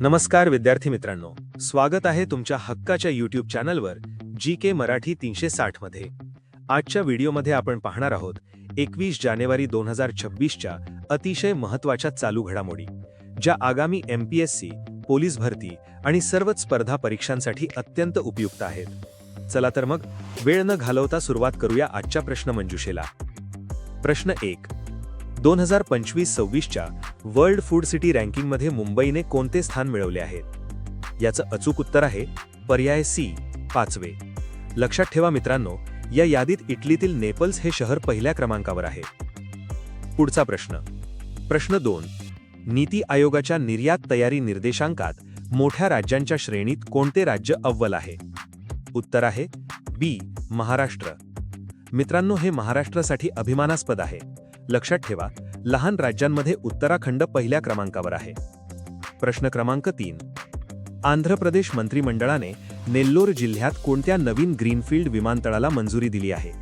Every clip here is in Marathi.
नमस्कार विद्यार्थी मित्रांनो. स्वागत आहे तुमच्या हक्काच्या युट्यूब चॅनलवर जी के मराठी तीनशे साठमध्ये. आजच्या व्हिडिओमध्ये आपण पाहणार आहोत एकवीस जानेवारी दोन हजार छब्बीसच्या अतिशय महत्त्वाच्या चालू घडामोडी ज्या आगामी M P S C police भरती आणि सर्वच स्पर्धा परीक्षांसाठी अत्यंत उपयुक्त आहेत. चला तर मग वेळ न घालवता सुरुवात करूया आजच्या प्रश्नमंजुषेला प्रश्न एक. दोन हजार पंचवीस सव्वीसच्या वर्ल्ड फूड सिटी रँकिंगमध्ये मुंबईने कोणते स्थान मिळवले आहे? याचं अचूक उत्तर आहे पर्याय सी पाचवे. लक्षात ठेवा मित्रांनो या यादीत इटलीतील नेपल्स हे शहर पहिल्या क्रमांकावर आहे. पुढचा प्रश्न. प्रश्न दोन. नीती आयोगाच्या निर्यात तयारी निर्देशांकात मोठ्या राज्यांच्या श्रेणीत कोणते राज्य अव्वल आहे? उत्तर आहे बी महाराष्ट्र. मित्रांनो हे महाराष्ट्रासाठी अभिमानास्पद आहे. लक्षात ठेवा लहान राज्यांमध्ये उत्तराखंड पहिल्या क्रमांकावर आहे. प्रश्न क्रमांक तीन. आंध्र प्रदेश मंत्रिमंडळाने नेल्लोर जिल्ह्यात कोणत्या नवीन ग्रीनफील्ड विमानतळाला मंजुरी दिली आहे?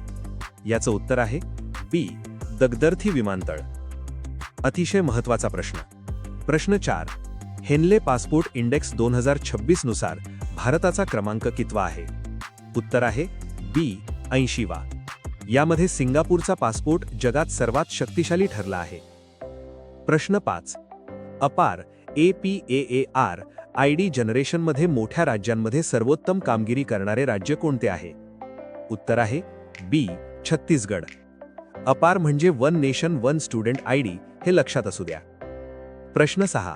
याचं उत्तर आहे बी दगदर्थी विमानतळ. अतिशय महत्त्वाचा प्रश्न. प्रश्न चार. हेनले पासपोर्ट इंडेक्स दोन हजार छब्बीसनुसार भारताचा क्रमांक कितवा आहे? उत्तर आहे बी. ऐंशीवा. यामध्ये सिंगापूरचा पासपोर्ट जगात सर्वात शक्तिशाली ठरला आहे. प्रश्न पाच. Apaar A P A A R I D जनरेशनमध्ये मोठ्या राज्यांमध्ये सर्वोत्तम कामगिरी करणारे राज्य कोणते आहे? उत्तर आहे बी छत्तीसगड. अपार म्हणजे one nation one student I D हे लक्षात असू द्या. प्रश्न सहा.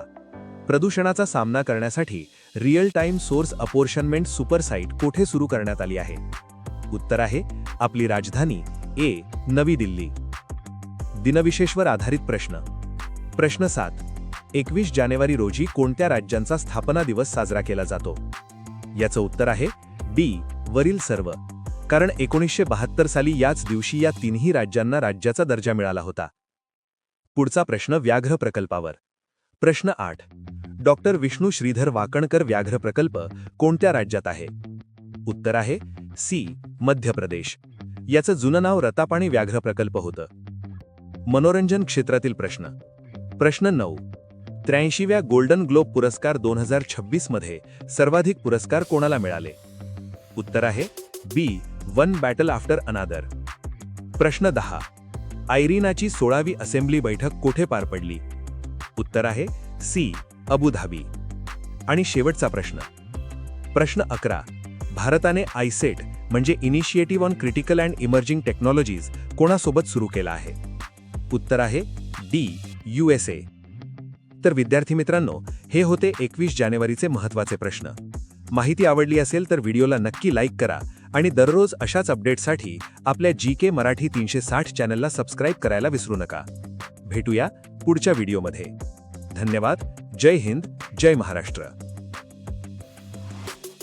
प्रदूषणाचा सामना करण्यासाठी real time source apportionment supersite कोठे सुरू करण्यात आली आहे? उत्तर आहे आपली राजधानी ए नवी दिल्ली. दिनविशेषवर आधारित प्रश्न. प्रश्न सात. एकवीस जानेवारी रोजी कोणत्या राज्यांचा स्थापना दिवस साजरा केला जातो? याचं उत्तर आहे डी वरील सर्व. कारण एकोणीसशे बहात्तर साली याच दिवशी या तिन्ही राज्यांना राज्याचा दर्जा मिळाला होता. पुढचा प्रश्न व्याघ्र प्रकल्पावर. प्रश्न आठ. डॉक्टर विष्णू श्रीधर वाकणकर व्याघ्र प्रकल्प कोणत्या राज्यात आहे? उत्तर आहे सी मध्य प्रदेश. याचं जुनं नाव रतापाणी व्याघ्र प्रकल्प होतं. मनोरंजन क्षेत्रातील प्रश्न. प्रश्न नऊ. त्र्याऐंशीव्या गोल्डन ग्लोब पुरस्कार दोन हजार छब्बीसमध्ये सर्वाधिक पुरस्कार कोणाला मिळाले? उत्तर आहे B. One Battle After Another. प्रश्न दहा. आयरीनाची सोळावी असेंब्ली बैठक कोठे पार पडली? उत्तर आहे सी. अबुधाबी. आणि शेवटचा प्रश्न. प्रश्न अकरा. भारताने आयसेट म्हणजे initiative on critical and emerging technologies कोणासोबत सुरू केला आहे? उत्तर आहे डी यू एस ए. तर विद्यार्थी मित्रांनो हे होते एकवीस जानेवारीचे महत्त्वाचे प्रश्न. माहिती आवडली असेल तर व्हिडिओला नक्की लाईक करा आणि दररोज अशाच अपडेटसाठी आपल्या जी के मराठी तीनशे साठ चॅनलला सबस्क्राईब करायला विसरू नका. भेटूया पुढच्या व्हिडिओमध्ये. धन्यवाद जय हिंद जय महाराष्ट्र.